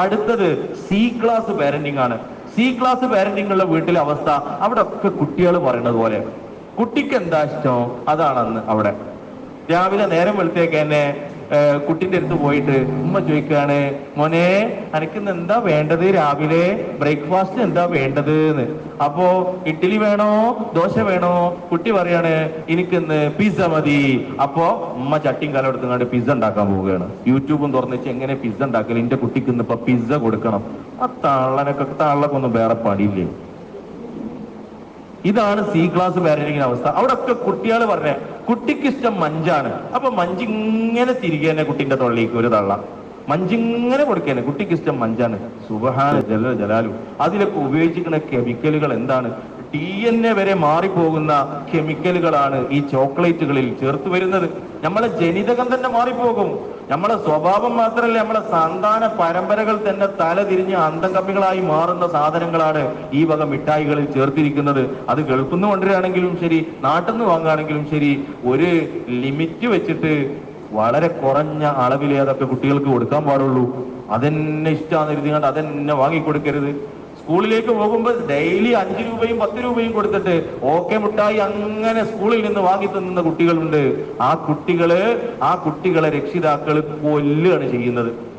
അടുത്തത് C class parenting ആണ്. C class parenting ഉള്ള വീട്ടിലെ അവസ്ഥ അവിടെ ഒക്കെ കുട്ടികൾ പറയുന്നത് പോലെ. കുട്ടിക്ക് എന്താ ഇഷ്ടം അതാണെന്ന് അവിടെ. രാവിലെ നേരം വെളുത്തേക്ക് തന്നെ കുട്ടിന്റെ അടുത്ത് പോയിട്ട് ഉമ്മ ചോദിക്കുകയാണ് മോനെ അനക്കിന്ന് എന്താ വേണ്ടത് രാവിലെ? ബ്രേക്ക്ഫാസ്റ്റ് എന്താ വേണ്ടത് എന്ന് അപ്പോ ഇഡ്ഡലി വേണോ? ദോശ വേണോ? കുട്ടി പറയാണ് എനിക്കിന്ന് പിസ്സ മതി. അപ്പോ ഉമ്മ ചട്ടിയും കാലം എടുത്തുകൊണ്ട് പിസ്സ ഉണ്ടാക്കാൻ പോവുകയാണ്. യൂട്യൂബും തുറന്നിച്ച് എങ്ങനെ പിസ്സ ഉണ്ടാക്കൽ? എന്റെ കുട്ടിക്ക് ഇന്ന് ഇപ്പൊ പിസ്സ കൊടുക്കണം. ആ തള്ളനൊക്കെ തള്ളക്കൊന്നും വേറെ പണിയില്ലേ? ഇതാണ് സി ക്ലാസ് പാരന്റിങ്ങിന്റെ അവസ്ഥ. അവിടെ ഒക്കെ കുട്ടികൾ പറഞ്ഞേ കുട്ടിക്ക് ഇഷ്ടം മഞ്ചാണ്. അപ്പൊ മഞ്ചിങ്ങനെ തിരികെ തന്നെ കുട്ടിന്റെ തൊള്ളിക്ക് ഒരു തള്ള. മഞ്ചിങ്ങനെ കൊടുക്കേനെ കുട്ടിക്ക് ഇഷ്ടം മഞ്ചാണ്. സുബഹാന ജല ജലാലു. അതിലൊക്കെ ഉപയോഗിച്ചിരിക്കുന്ന കെമിക്കലുകൾ എന്താണ്? ഡി എൻ എ വരെ മാറിപ്പോകുന്ന കെമിക്കലുകളാണ് ഈ ചോക്ലേറ്റുകളിൽ ചേർത്ത് വരുന്നത്. നമ്മളെ ജനിതകം തന്നെ മാറിപ്പോകും. നമ്മളെ സ്വഭാവം മാത്രമല്ല നമ്മളെ സന്താന പരമ്പരകൾ തന്നെ തല തിരിഞ്ഞ് അന്തംകമ്മികളായി മാറുന്ന സാധനങ്ങളാണ് ഈ വക മിഠായികളിൽ ചേർത്തിരിക്കുന്നത്. അത് ഗൾഫിൽ നിന്ന് കൊണ്ടുവരികയാണെങ്കിലും ശരി നാട്ടിൽ നിന്ന് വാങ്ങുകയാണെങ്കിലും ശരി ഒരു ലിമിറ്റ് വെച്ചിട്ട് വളരെ കുറഞ്ഞ അളവിലേ അതൊക്കെ കുട്ടികൾക്ക് കൊടുക്കാൻ പാടുള്ളൂ. അതെന്നെ ഇഷ്ടമാണെന്ന് കരുതിയാണ്ട് അതെന്നെ വാങ്ങിക്കൊടുക്കരുത്. സ്കൂളിലേക്ക് പോകുമ്പോൾ ഡെയിലി അഞ്ച് രൂപയും പത്ത് രൂപയും കൊടുത്തിട്ട് ഓക്കെ മുട്ടായി അങ്ങനെ സ്കൂളിൽ നിന്ന് വാങ്ങി തിന്നുന്ന കുട്ടികളുണ്ട്. ആ കുട്ടികൾ ആ കുട്ടികളെ രക്ഷിതാക്കൾ കൊല്ലുകയാണ് ചെയ്യുന്നത്.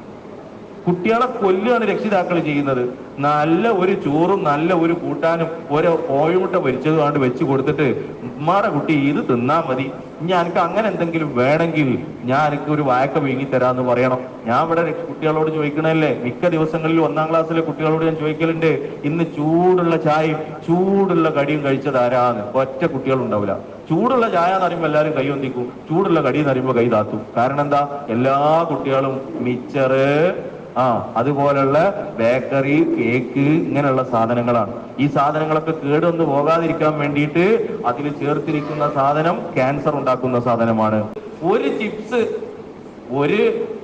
കുട്ടികളെ കൊല്ലുകയാണ് രക്ഷിതാക്കൾ ചെയ്യുന്നത്. നല്ല ഒരു ചോറും നല്ല ഒരു കൂട്ടാനും ഓരോ കോഴിമുട്ട പൊരിച്ചത് കൊണ്ട് വെച്ച് കൊടുത്തിട്ട് ഉമ്മാടെ കുട്ടി ഇത് തിന്നാ മതി. ഞാൻ എനിക്ക് അങ്ങനെ എന്തെങ്കിലും വേണമെങ്കിൽ ഞാൻ എനിക്ക് ഒരു വായക്ക വീങ്ങി തരാന്ന് പറയണം. ഞാൻ ഇവിടെ കുട്ടികളോട് ചോദിക്കണല്ലേ മിക്ക ദിവസങ്ങളിൽ ഒന്നാം ക്ലാസ്സിലെ കുട്ടികളോട് ഞാൻ ചോദിക്കലുണ്ട്. ഇന്ന് ചൂടുള്ള ചായയും ചൂടുള്ള കടിയും കഴിച്ചത് ആരാന്ന്. ഒറ്റ കുട്ടികളുണ്ടാവില്ല. ചൂടുള്ള ചായ എന്ന് പറയുമ്പോൾ എല്ലാവരും കൈ ഒന്നിക്കും ചൂടുള്ള കടി എന്ന് പറയുമ്പോൾ കൈ താത്തും. കാരണം എന്താ? എല്ലാ കുട്ടികളും മിച്ചറ് ആ അതുപോലുള്ള ബേക്കറി കേക്ക് ഇങ്ങനെയുള്ള സാധനങ്ങളാണ്. ഈ സാധനങ്ങളൊക്കെ കേടുവന്ന് പോകാതിരിക്കാൻ വേണ്ടിയിട്ട് അതിൽ ചേർത്തിരിക്കുന്ന സാധനം ക്യാൻസർ ഉണ്ടാക്കുന്ന സാധനമാണ്. ഒരു ചിപ്സ് ഒരു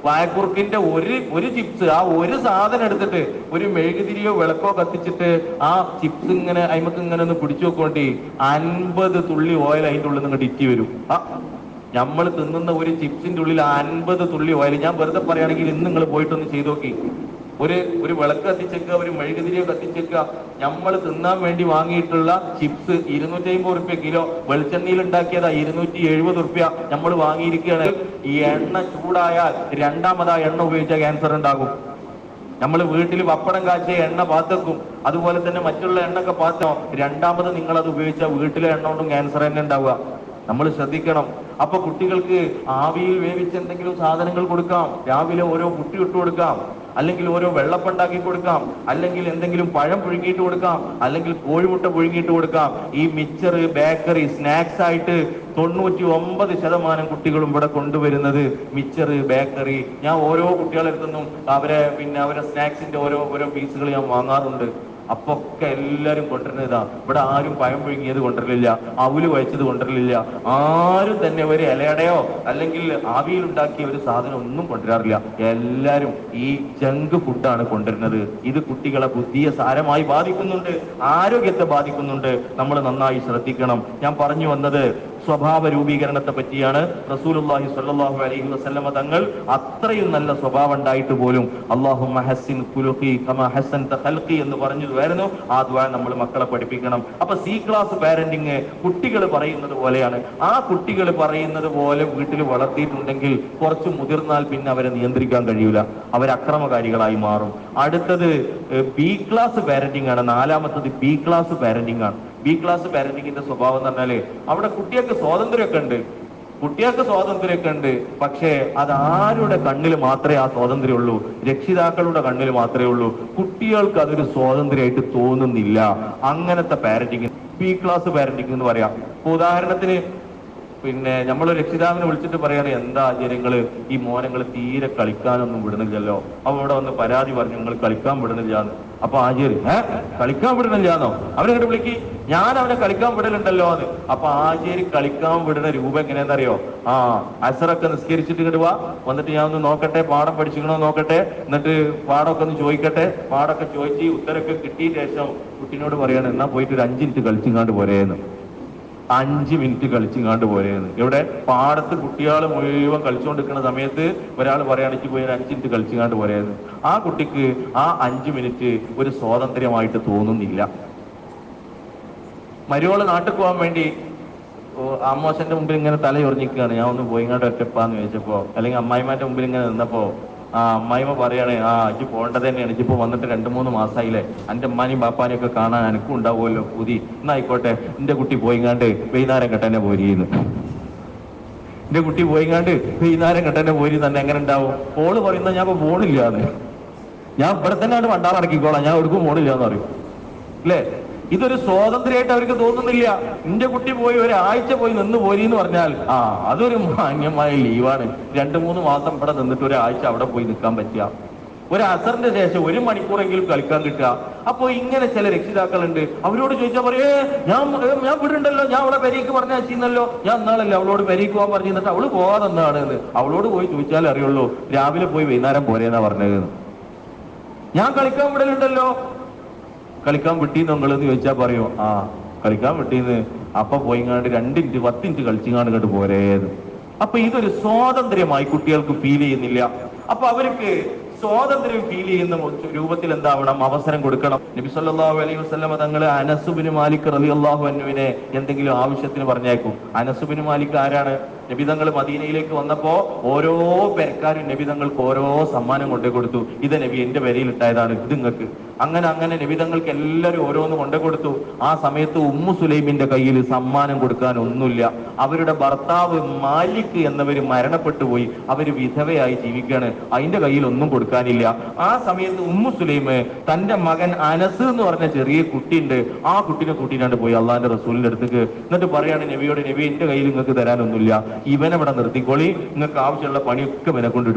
വായക്കുറുക്കിന്റെ ഒരു ഒരു ചിപ്സ് ആ ഒരു സാധനം എടുത്തിട്ട് ഒരു മെഴുകുതിരിയോ വിളക്കോ കത്തിച്ചിട്ട് ആ ചിപ്സ് ഇങ്ങനെ അയിമക്ക് ഇങ്ങനെ ഒന്ന് പിടിച്ചു നോക്കോണ്ടി അൻപത് തുള്ളി ഓയിൽ അതിന്റെ ഉള്ളിൽ നിന്ന് ഇറ്റി വരും. ആ നമ്മൾ തിന്നുന്ന ഒരു ചിപ്സിന്റെ ഉള്ളിൽ അൻപത് തുള്ളി ഓയിൽ ഞാൻ വെറുതെ പറയുകയാണെങ്കിൽ ഇന്ന് നിങ്ങൾ പോയിട്ടൊന്ന് ചെയ്തു നോക്കി. ഒരു ഒരു വിളക്ക് കത്തിച്ചേക്കുക ഒരു മെഴുകുതിരിയോ കത്തിച്ചേക്കുക. നമ്മൾ തിന്നാൻ വേണ്ടി വാങ്ങിയിട്ടുള്ള ചിപ്സ് ഇരുന്നൂറ്റി അമ്പത് റുപ്യ കിലോ. വെളിച്ചെണ്ണയിൽ ഉണ്ടാക്കിയതാ ഇരുന്നൂറ്റി എഴുപത് റുപ്യ നമ്മൾ വാങ്ങിയിരിക്കുകയാണ്. ഈ എണ്ണ ചൂടായാൽ രണ്ടാമത് എണ്ണ ഉപയോഗിച്ച ക്യാൻസർ ഉണ്ടാകും. നമ്മൾ വീട്ടിൽ പപ്പടം കാച്ച എണ്ണ പാത്തക്കും. അതുപോലെ തന്നെ മറ്റുള്ള എണ്ണൊക്കെ പാത്തോ രണ്ടാമത് നിങ്ങൾ അത് ഉപയോഗിച്ച വീട്ടിലെ എണ്ണ കൊണ്ടും ക്യാൻസർ തന്നെ ഉണ്ടാവുക. നമ്മൾ ശ്രദ്ധിക്കണം. അപ്പൊ കുട്ടികൾക്ക് ആവിയിൽ വേവിച്ച് എന്തെങ്കിലും സാധനങ്ങൾ കൊടുക്കാം. രാവിലെ ഓരോ കുട്ടി ഇട്ട് കൊടുക്കാം. അല്ലെങ്കിൽ ഓരോ വെള്ളപ്പുണ്ടാക്കി കൊടുക്കാം. അല്ലെങ്കിൽ എന്തെങ്കിലും പഴം പുഴുങ്ങിയിട്ട് കൊടുക്കാം. അല്ലെങ്കിൽ കോഴിമുട്ട പുഴുങ്ങിയിട്ട് കൊടുക്കാം. ഈ മിച്ചർ ബേക്കറി സ്നാക്സ് ആയിട്ട് തൊണ്ണൂറ്റി ഒമ്പത് ശതമാനം കുട്ടികളും ഇവിടെ കൊണ്ടുവരുന്നത് മിച്ചർ ബേക്കറി. ഞാൻ ഓരോ കുട്ടികളെ അടുത്തുനിന്നും അവരെ പിന്നെ അവരെ സ്നാക്സിന്റെ ഓരോ ഓരോ പീസുകൾ ഞാൻ വാങ്ങാറുണ്ട്. അപ്പൊ ഒക്കെ എല്ലാരും കൊണ്ടുവരുന്നതാ ഇവിടെ ആരും പഴം പുഴുങ്ങിയത് കൊണ്ടുവരലില്ല. അവൽ വഹിച്ചത് കൊണ്ടുവരലില്ല. ആരും തന്നെ ഒരു ഇലയടയോ അല്ലെങ്കിൽ ആവിയിൽ ഉണ്ടാക്കിയ ഒരു സാധനം ഒന്നും കൊണ്ടുവരാറില്ല. എല്ലാരും ഈ ജങ്ക് ഫുഡാണ് കൊണ്ടുവരുന്നത്. ഇത് കുട്ടികളെ ബുദ്ധിയെ സാരമായി ബാധിക്കുന്നുണ്ട്. ആരോഗ്യത്തെ ബാധിക്കുന്നുണ്ട്. നമ്മൾ നന്നായി ശ്രദ്ധിക്കണം. ഞാൻ പറഞ്ഞു വന്നത് സ്വഭാവ രൂപീകരണത്തെ പറ്റിയാണ് റസൂലുള്ളാഹി സ്വല്ലല്ലാഹു അലൈഹി വസല്ലമ തങ്ങൾ അത്രയും നല്ല സ്വഭാവം ഉണ്ടായിട്ട് പോലും അള്ളാഹു മഹസിൻ കമാ ഹസ്സൻത ഖൽഖി എന്ന് പറഞ്ഞതുവായിരുന്നു ആ ദ്വാ നമ്മൾ മക്കളെ പഠിപ്പിക്കണം. അപ്പൊ സി ക്ലാസ് പാരന്റിങ് കുട്ടികൾ പറയുന്നത് പോലെയാണ്. ആ കുട്ടികൾ പറയുന്നത് പോലെ വീട്ടിൽ വളർത്തിയിട്ടുണ്ടെങ്കിൽ കുറച്ച് മുതിർന്നാൽ പിന്നെ അവരെ നിയന്ത്രിക്കാൻ കഴിയൂല. അവർ അക്രമകാരികളായി മാറും. അടുത്തത് ബി ക്ലാസ് പാരന്റിംഗ് ആണ്. നാലാമത്തത് ബി ക്ലാസ് പാരന്റിംഗ് ആണ്. ബി ക്ലാസ് പാരന്റിങ്ങിന്റെ സ്വഭാവം എന്ന് പറഞ്ഞാൽ അവിടെ കുട്ടികൾക്ക് സ്വാതന്ത്ര്യമൊക്കെ ഉണ്ട്. കുട്ടികൾക്ക് സ്വാതന്ത്ര്യമൊക്കെ ഉണ്ട്. പക്ഷേ അത് ആരുടെ കണ്ണിൽ മാത്രമേ ആ സ്വാതന്ത്ര്യം ഉള്ളൂ രക്ഷിതാക്കളുടെ കണ്ണിൽ മാത്രമേ ഉള്ളൂ. കുട്ടികൾക്ക് അതൊരു സ്വാതന്ത്ര്യമായിട്ട് തോന്നുന്നില്ല. അങ്ങനത്തെ പാരന്റിങ് ബി ക്ലാസ് പാരന്റിങ് എന്ന് പറയാം. ഉദാഹരണത്തിന് പിന്നെ നമ്മൾ രക്ഷിതാവിനെ വിളിച്ചിട്ട് പറയാണ് എന്താ ജനങ്ങൾ ഈ മോനങ്ങൾ തീരെ കളിക്കാനൊന്നും വിടുന്നില്ലല്ലോ. അപ്പൊ ഇവിടെ വന്ന് പരാതി പറഞ്ഞു നിങ്ങൾ കളിക്കാൻ വിടുന്നില്ലാന്ന് അപ്പൊ ആചാര്യ ഏ? കളിക്കാൻ വിടുന്നില്ലാന്നോ അവരെങ്ങോട്ട് വിളിക്കി ഞാൻ അവനെ കളിക്കാൻ വിടലുണ്ടല്ലോ എന്ന് അപ്പൊ ആചാര്യ കളിക്കാൻ വിടുന്ന രൂപം എങ്ങനെയാണെന്നറിയോ ആ അസറൊക്കെ നിസ്കരിച്ചിട്ട് ഇങ്ങോട്ട് വാ. വന്നിട്ട് ഞാൻ ഒന്ന് നോക്കട്ടെ പാഠം പഠിച്ചിക്കണോ നോക്കട്ടെ. എന്നിട്ട് പാഠമൊക്കെ ഒന്ന് ചോദിക്കട്ടെ. പാഠമൊക്കെ ചോദിച്ച് ഉത്തരമൊക്കെ കിട്ടിയ ശേഷം കുട്ടീനോട് പറയാണ് എന്നാ പോയിട്ട് ഒരു അഞ്ചിനിട്ട് കളിച്ചിങ്ങാണ്ട് പോരേന്ന്. അഞ്ച് മിനിറ്റ് കളിച്ചിങ്ങാണ്ട് പോരെയെന്ന് ഇവിടെ പാടത്ത് കുട്ടികൾ മുഴുവൻ കളിച്ചുകൊണ്ടിരിക്കുന്ന സമയത്ത് ഒരാൾ പറയുകയാണെങ്കിൽ പോയി ഒരു അഞ്ച് മിനിറ്റ് കളിച്ചിങ്ങാണ്ട് പോരെയെന്ന് ആ കുട്ടിക്ക് ആ അഞ്ച് മിനിറ്റ് ഒരു സ്വാതന്ത്ര്യമായിട്ട് തോന്നുന്നില്ല. മരുവൾ നാട്ടിൽ പോകാൻ വേണ്ടി അമ്മോശന്റെ മുമ്പിൽ ഇങ്ങനെ തലയൊറിഞ്ഞിരിക്കുകയാണ്. ഞാൻ ഒന്ന് പോയിങ്ങോട്ട് ഒറ്റപ്പാന്ന് ചോദിച്ചപ്പോ അല്ലെങ്കിൽ അമ്മായിമാരുടെ മുമ്പിൽ ഇങ്ങനെ നിന്നപ്പോ ആ അമ്മായിമ്മ പറയാണ് ആ ഇജ്ജ് പോകേണ്ടത് തന്നെയാണ്. ഇജ്ജിപ്പോ വന്നിട്ട് രണ്ട് മൂന്ന് മാസമായില്ലേ എന്റെ അമ്മാനെയും ബാപ്പാനെയും ഒക്കെ കാണാൻ എനിക്കും ഉണ്ടാവുമല്ലോ പുതി. എന്നായിക്കോട്ടെ എന്റെ കുട്ടി പോയിങ്ങാണ്ട് വൈകുന്നേരം കെട്ടന്നെ പോരിയെന്ന് എന്റെ കുട്ടി പോയിങ്ങാണ്ട് വൈകുന്നേരം കെട്ടന്നെ പോരി തന്നെ. എങ്ങനെ ഉണ്ടാവും? ഓൾ പറയുന്നത് ഞാൻ ഇപ്പൊ ഫോണില്ലാന്ന് ഞാൻ ഇവിടെ തന്നെ തന്നെയാണ് വണ്ടാറടക്കിക്കോളാം. ഞാൻ ഒടുക്കും പോണില്ല എന്ന് പറയും. അല്ലേ? ഇതൊരു സ്വാതന്ത്ര്യമായിട്ട് അവർക്ക് തോന്നുന്നില്ല. എന്റെ കുട്ടി പോയി ഒരാഴ്ച പോയി നിന്ന് പോരി എന്ന് പറഞ്ഞാൽ ആ അതൊരു മാന്യമായ ലീവാണ്. രണ്ടു മൂന്ന് മാസം ഇവിടെ നിന്നിട്ട് ഒരാഴ്ച അവിടെ പോയി നിൽക്കാൻ പറ്റുക. ഒരു അസറിന്റെ ശേഷം ഒരു മണിക്കൂറെങ്കിലും കളിക്കാൻ കിട്ടുക. അപ്പൊ ഇങ്ങനെ ചില രക്ഷിതാക്കളുണ്ട്. അവരോട് ചോദിച്ചാൽ പറയേ ഞാൻ ഞാൻ വിടുണ്ടല്ലോ. ഞാൻ അവളെ പെരീക്ക് പറഞ്ഞല്ലോ ഞാൻ എന്നാളല്ലേ അവളോട് പെരീക്ക് പോകാൻ പറഞ്ഞു എന്നിട്ട് അവൾ പോവാതെന്നാണ് എന്ന് അവളോട് പോയി ചോദിച്ചാൽ അറിയുള്ളൂ രാവിലെ പോയി വൈകുന്നേരം പോരേന്നാ പറഞ്ഞത്. ഞാൻ കളിക്കാൻ വിടലുണ്ടല്ലോ. കളിക്കാൻ വിട്ടീന്ന് നിങ്ങൾ എന്ന് ചോദിച്ചാൽ പറയോ ആ കളിക്കാൻ വിട്ടീന്ന്. അപ്പൊ പോയിങ്ങാണ്ട് രണ്ടിഞ്ച് പത്തിഞ്ച് കളിച്ചിങ്ങാണ്ട് ഇങ്ങോട്ട് പോരേന്ന്. അപ്പൊ ഇതൊരു സ്വാതന്ത്ര്യമായി കുട്ടികൾക്ക് ഫീൽ ചെയ്യുന്നില്ല. അപ്പൊ അവർക്ക് സ്വാതന്ത്ര്യം ഫീൽ ചെയ്യുന്ന രൂപത്തിൽ എന്താവണം? അവസരം കൊടുക്കണം. നബി സല്ലല്ലാഹു അലൈഹി വസല്ലമ തങ്ങൾ അനസുബിന് മാലിക് റളിയല്ലാഹു അൻഹുവിനെ എന്തെങ്കിലും ആവശ്യത്തിന് പറഞ്ഞേക്കും അനസുബിന് മാലിക് ആരാണ്? നബി തങ്ങൾ മദീനയിലേക്ക് വന്നപ്പോ ഓരോ പേർക്കാരും നബി തങ്ങൾക്ക് ഓരോ സമ്മാനം കൊണ്ടേ കൊടുത്തു ഇത് നബി എന്റെ വരയിൽ ഇട്ടായതാണ് ഇത് നിങ്ങൾക്ക്. അങ്ങനെ അങ്ങനെ നിമിതങ്ങൾക്ക് എല്ലാവരും ഓരോന്ന് കൊണ്ടു കൊടുത്തു. ആ സമയത്ത് ഉമ്മു സുലൈമിന്റെ കയ്യിൽ സമ്മാനം കൊടുക്കാൻ ഒന്നുമില്ല. അവരുടെ ഭർത്താവ് മാലിക് എന്നവർ മരണപ്പെട്ടു പോയി. അവർ വിധവയായി ജീവിക്കുകയാണ് അതിന്റെ കയ്യിൽ ഒന്നും കൊടുക്കാനില്ല. ആ സമയത്ത് ഉമ്മു സുലൈം തന്റെ മകൻ അനസ് എന്ന് പറഞ്ഞ ചെറിയ കുട്ടിയുണ്ട്. ആ കുട്ടിനെ കൂട്ടിയിട്ടാണ്ട് പോയി അള്ളാന്റെ റസൂലിന്റെ അടുത്തേക്ക്. എന്നിട്ട് പറയാണ് നബിയോട് നബി എന്റെ കയ്യിൽ നിങ്ങൾക്ക് തരാനൊന്നുമില്ല. ഇവനെ അവിടെ നിർത്തിക്കോളി. നിങ്ങൾക്ക് ആവശ്യമുള്ള പണിയൊക്കെ ഇവനെ കൊണ്ട്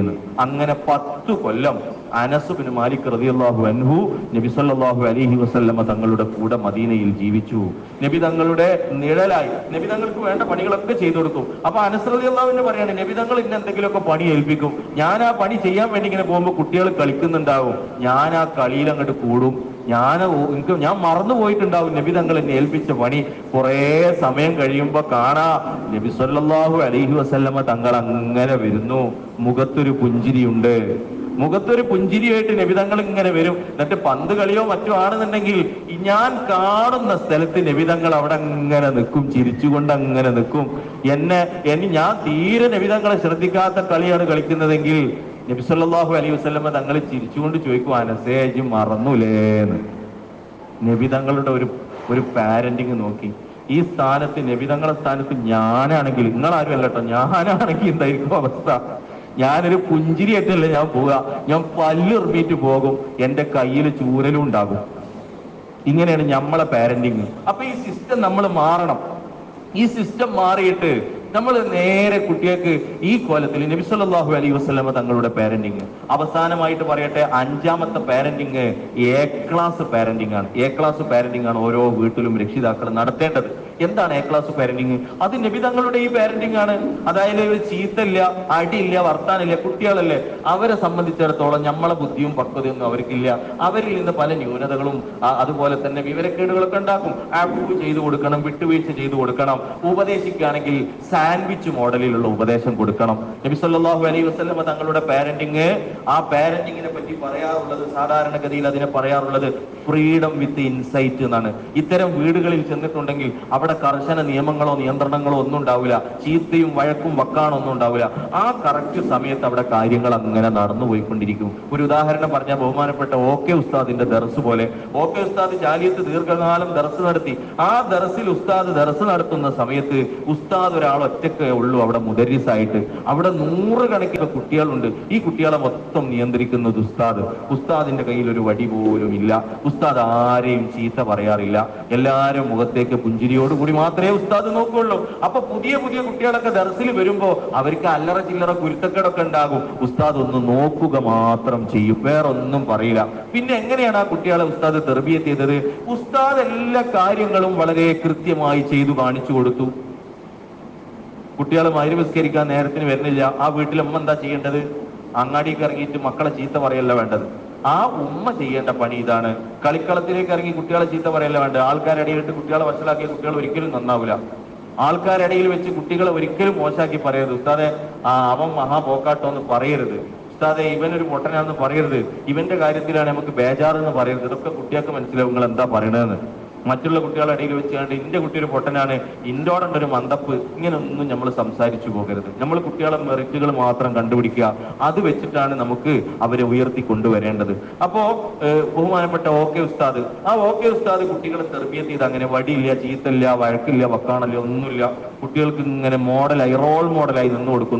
എന്ന് അങ്ങനെ പത്ത് കൊല്ലം അനസ് ബിൻ മാലിക് റതിയല്ലാഹു അൻഹു നബി സല്ലല്ലാഹു അലൈഹി വസല്ലമ തങ്ങളുടെ കൂടെ മദീനയിൽ ജീവിച്ചു. നബി തങ്ങളുടെ നിഴലായി നബി തങ്ങൾക്ക് വേണ്ട പണികളൊക്കെ ചെയ്തു കൊടുക്കും അപ്പൊ അനസ് റളിയല്ലാഹുവിന് പറയാണ് നബി തങ്ങൾ ഇന്ന് എന്തെങ്കിലുമൊക്കെ പണി ഏൽപ്പിക്കും. ഞാൻ ആ പണി ചെയ്യാൻ വേണ്ടി ഇങ്ങനെ പോകുമ്പോൾ കുട്ടികൾ കളിക്കുന്നുണ്ടാവും. ഞാൻ ആ കളിയിൽ അങ്ങോട്ട് കൂടും. ഞാൻ എനിക്ക് ഞാൻ മറന്നു പോയിട്ടുണ്ടാവും നബി തങ്ങൾ എന്നെ ഏൽപ്പിച്ച പണി. കുറേ സമയം കഴിയുമ്പോൾ കാണാ. നബി സല്ലല്ലാഹു അലൈഹി വസല്ലമ തങ്ങൾ അങ്ങനെ വരുന്നു. മുഖത്തൊരു പുഞ്ചിരിയുണ്ട്. മുഖത്തൊരു പുഞ്ചിരിയായിട്ട് നബിതങ്ങൾ ഇങ്ങനെ വരും. എന്നിട്ട് പന്ത് കളിയോ മറ്റോ ആണെന്നുണ്ടെങ്കിൽ ഞാൻ കാണുന്ന സ്ഥലത്ത് നബിതങ്ങൾ അവിടെ അങ്ങനെ നിൽക്കും ചിരിച്ചുകൊണ്ട് അങ്ങനെ നിൽക്കും. എന്നെ എനി ഞാൻ തീരെ നബിതങ്ങളെ ശ്രദ്ധിക്കാത്ത കളിയാണ് കളിക്കുന്നതെങ്കിൽ നബി സല്ലല്ലാഹു അലൈഹി വസല്ലമ തങ്ങൾ ചിരിച്ചുകൊണ്ട് ചോദിക്കും അനസേജ് മറന്നുലേന്ന് നബിതങ്ങളുടെ ഒരു ഒരു പാരന്റിങ് നോക്കി. ഈ സ്ഥാനത്ത് നബിതങ്ങളുടെ സ്ഥാനത്ത് ഞാനാണെങ്കിൽ നിങ്ങളാരും അല്ലട്ടോ ഞാനാണെങ്കിൽ എന്തായിരിക്കും അവസ്ഥ? ഞാനൊരു പുഞ്ചിരിയായിട്ടല്ല ഞാൻ പോവുക. ഞാൻ പല്ലുറിഞ്ഞിട്ട് പോകും. എന്റെ കയ്യിൽ ചൂരലും ഉണ്ടാകും. ഇങ്ങനെയാണ് നമ്മളെ പാരന്റിങ് അപ്പൊ ഈ സിസ്റ്റം നമ്മൾ മാറണം. ഈ സിസ്റ്റം മാറിയിട്ട് നമ്മൾ നേരെ കുട്ടികൾക്ക് ഈ കോലത്തിൽ നബി സല്ലല്ലാഹു അലൈഹി വസല്ലമ തങ്ങളുടെ പാരന്റിങ് അവസാനമായിട്ട് പറയട്ടെ അഞ്ചാമത്തെ പാരന്റിങ് എ ക്ലാസ് പാരന്റിങ് ആണ്. എ ക്ലാസ് പാരന്റിങ് ആണ് ഓരോ വീട്ടിലും രക്ഷിതാക്കൾ നടത്തേണ്ടത്. എന്താണ് എ ക്ലാസ് പാരന്റിങ് അത് നബി തങ്ങളുടെ ഈ പാരന്റിങ് ആണ്. അതായത് ഒരു ചീത്തല്ല അടിയില്ല വർത്താനില്ല കുട്ടികളല്ലേ. അവരെ സംബന്ധിച്ചിടത്തോളം നമ്മളെ ബുദ്ധിയും പക്വതയൊന്നും അവർക്കില്ല. അവരിൽ നിന്ന് പല ന്യൂനതകളും അതുപോലെ തന്നെ വിവരക്കേടുകളൊക്കെ ഉണ്ടാക്കും. അപ്രൂവ് ചെയ്തു കൊടുക്കണം വിട്ടുവീഴ്ച ചെയ്തു കൊടുക്കണം. ഉപദേശിക്കുകയാണെങ്കിൽ സാൻഡ്വിച്ച് മോഡലിലുള്ള ഉപദേശം കൊടുക്കണം. നബി സല്ലാഹു അലൈഹി വസല്ലമ തങ്ങളുടെ പാരന്റിങ് ആ പാരന്റിങ്ങിനെ പറ്റി പറയാറുള്ളത് സാധാരണഗതിയിൽ അതിനെ പറയാറുള്ളത് ഫ്രീഡം വിത്ത് ഇൻസൈറ്റ് എന്നാണ്. ഇത്തരം വീടുകളിൽ ചെന്നിട്ടുണ്ടെങ്കിൽ അവിടെ കർശന നിയമങ്ങളോ നിയന്ത്രണങ്ങളോ ഒന്നും ഉണ്ടാവില്ല. ചീത്തയും വഴക്കും വക്കാണോ ഒന്നും ഉണ്ടാവില്ല. ആ കറക്റ്റ് സമയത്ത് അവിടെ കാര്യങ്ങൾ അങ്ങനെ നടന്നു പോയിക്കൊണ്ടിരിക്കും. ഒരു ഉദാഹരണം പറഞ്ഞ ബഹുമാനപ്പെട്ട ഓക്കെ ഉസ്താദിന്റെ ദർസ് പോലെ. ഓക്കെ ഉസ്താദ് ജാലിയത്ത് ദീർഘകാലം ദർസ് നടത്തി. ആ ദർസിൽ ഉസ്താദ് ദർസ് നടത്തുന്ന സമയത്ത് ഉസ്താദ് ഒരാൾ ഒറ്റയ്ക്ക് ഉള്ളൂ അവിടെ മുദരിസായിട്ട്. അവിടെ നൂറുകണക്കിന് കുട്ടികളുണ്ട്. ഈ കുട്ടികളെ മൊത്തം നിയന്ത്രിക്കുന്നത് ഉസ്താദ്. ഉസ്താദിന്റെ കയ്യിൽ ഒരു വടി പോലും ഇല്ല. ഉസ്താദ് ആരെയും ചീത്ത പറയാറില്ല. എല്ലാരും മുഖത്തേക്ക് പുഞ്ചിരിയോടുകൂടി മാത്രമേ ഉസ്താദ് നോക്കുകയുള്ളൂ അപ്പൊ പുതിയ പുതിയ കുട്ടികളൊക്കെ ദർസിൽ വരുമ്പോ അവർക്ക് അല്ലറ ചില്ലറ കുരുത്തക്കേടൊക്കെ ഉണ്ടാകും. ഉസ്താദ് ഒന്ന് നോക്കുക മാത്രം ചെയ്യും. വേറെ ഒന്നും പറയില്ല പിന്നെ എങ്ങനെയാണ് ആ കുട്ടികളെ ഉസ്താദ് തെർബിയത്ത് ചെയ്തത് ഉസ്താദ് എല്ലാ കാര്യങ്ങളും വളരെ കൃത്യമായി ചെയ്തു കാണിച്ചു കൊടുത്തു. കുട്ടികളെ മരുവിസ്കരിക്കാൻ നേരത്തിന് വരുന്നില്ല. ആ വീട്ടിൽ അമ്മ എന്താ ചെയ്യേണ്ടത്? അങ്ങാടിക്ക് ഇറങ്ങിയിട്ട് മക്കളെ ചീത്ത പറയല്ല വേണ്ടത്. ആ ഉമ്മ ചെയ്യേണ്ട പണി ഇതാണ്. കളിക്കളത്തിലേക്ക് ഇറങ്ങി കുട്ടികളെ ചീത്ത പറയല്ല വേണ്ട? ആൾക്കാരിടയിലിട്ട് കുട്ടികളെ വഷളാക്കിയ കുട്ടികൾ ഒരിക്കലും നന്നാവില്ല ആൾക്കാരിടയിൽ വെച്ച് കുട്ടികളെ ഒരിക്കലും മോശാക്കി പറയരുത്. ഉസ്താദെ ആ അവൻ മഹാപോക്കാട്ടോ എന്ന് പറയരുത്. ഉസ്താദെ ഇവനൊരു പൊട്ടനാന്ന് പറയരുത്. ഇവന്റെ കാര്യത്തിലാണ് നമുക്ക് ബേജാറെന്ന് പറയരുത്. ഇതൊക്കെ കുട്ടികൾക്ക് മനസ്സിലാവും. നിങ്ങൾ എന്താ പറയണതെന്ന് മറ്റുള്ള കുട്ടികളുടെ ഇടയിൽ വെച്ച് കണ്ട് ഇന്റെ കുട്ടി ഒരു പൊട്ടനാണ് ഇൻഡോറുണ്ട് ഒരു മന്ദപ്പ് ഇങ്ങനൊന്നും നമ്മൾ സംസാരിച്ചു പോകരുത്. നമ്മൾ കുട്ടികളെ മെറിറ്റുകൾ മാത്രം കണ്ടുപിടിക്കുക. അത് വെച്ചിട്ടാണ് നമുക്ക് അവരെ ഉയർത്തി കൊണ്ടുവരേണ്ടത്. അപ്പോ ബഹുമാനപ്പെട്ട ഓക്കെ ഉസ്താദ് ആ ഓക്കെ ഉസ്താദ് കുട്ടികളെ തെർബിയത്ത് ചെയ്ത് അങ്ങനെ വടിയില്ല ചീത്തല്ല വഴക്കില്ല വക്കാണല്ല ഒന്നുമില്ല. കുട്ടികൾക്ക് ഇങ്ങനെ മോഡലായി റോൾ മോഡലായി നിന്ന് കൊടുക്കുന്നു